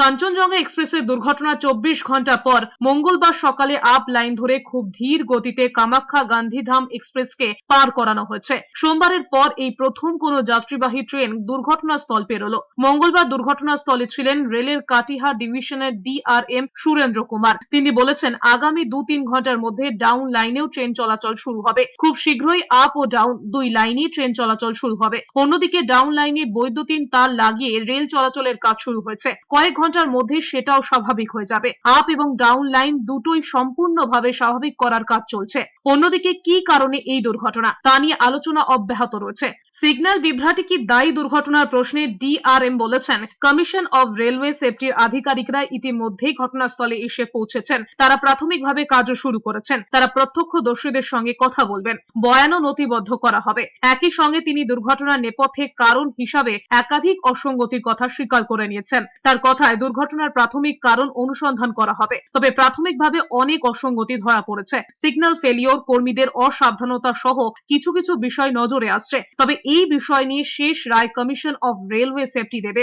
কাঞ্চনজঙ্ঘা এক্সপ্রেসের দুর্ঘটনা চব্বিশ ঘণ্টা পর মঙ্গলবার সকালে আপ লাইন ধরে খুব ধীর গতিতে কামাখ্যা গান্ধীধাম এক্সপ্রেসকে পার করানো হয়েছে। সোমবারের পর এই প্রথম কোনো যাত্রীবাহী ট্রেন দুর্ঘটনাস্থল পেরোলো। মঙ্গলবার দুর্ঘটনাস্থলে ছিলেন রেলের কাটিহার ডিভিশনের ডিআরএম সুরেন্দ্র কুমার। তিনি বলেছেন, আগামী দু তিন ঘণ্টার মধ্যে ডাউন লাইনেও ট্রেন চলাচল শুরু হবে। খুব শীঘ্রই আপ ও ডাউন দুই লাইনেই ট্রেন চলাচল শুরু হবে। অন্যদিকে ডাউন লাইনে বৈদ্যুতিন তার লাগিয়ে রেল চলাচলের কাজ শুরু হয়েছে। কয়েক ঘণ্টার মধ্যে সেটাও স্বাভাবিক হয়ে যাবে। আপ এবং ডাউন লাইন দুটোই সম্পূর্ণভাবে স্বাভাবিক করার কাজ চলছে। অন্যদিকে কি কারণে এই দুর্ঘটনা? তা নিয়ে আলোচনা অব্যাহত রয়েছে। সিগন্যাল বিভ্রাটি কি দায়ী দুর্ঘটনার প্রশ্নে ডিআরএম বলেছেন। কমিশন অফ রেলওয়ে সেফটির আধিকারিকরা ইতিমধ্যেই ঘটনাস্থলে এসে পৌঁছেছেন। তারা প্রাথমিকভাবে কাজও শুরু করেছেন। তারা প্রত্যক্ষদর্শীদের সঙ্গে কথা বলবেন। বয়ানও নথিবদ্ধ করা হবে। একই সঙ্গে তিনি দুর্ঘটনার নেপথ্যে কারণ হিসাবে একাধিক অসঙ্গতির কথা স্বীকার করে নিয়েছেন। তার কথায় দুর্ঘটনার প্রাথমিক কারণ অনুসন্ধান করা হবে। তবে প্রাথমিকভাবে অনেক অসঙ্গতি ধরা পড়েছে। সিগন্যাল ফেলিওর কর্মীদের অসাবধানতা সহ কিছু কিছু বিষয় নজরে আসছে। তবে এই বিষয় নিয়ে শেষ রায় কমিশন অফ রেলওয়ে সেফটি দেবে।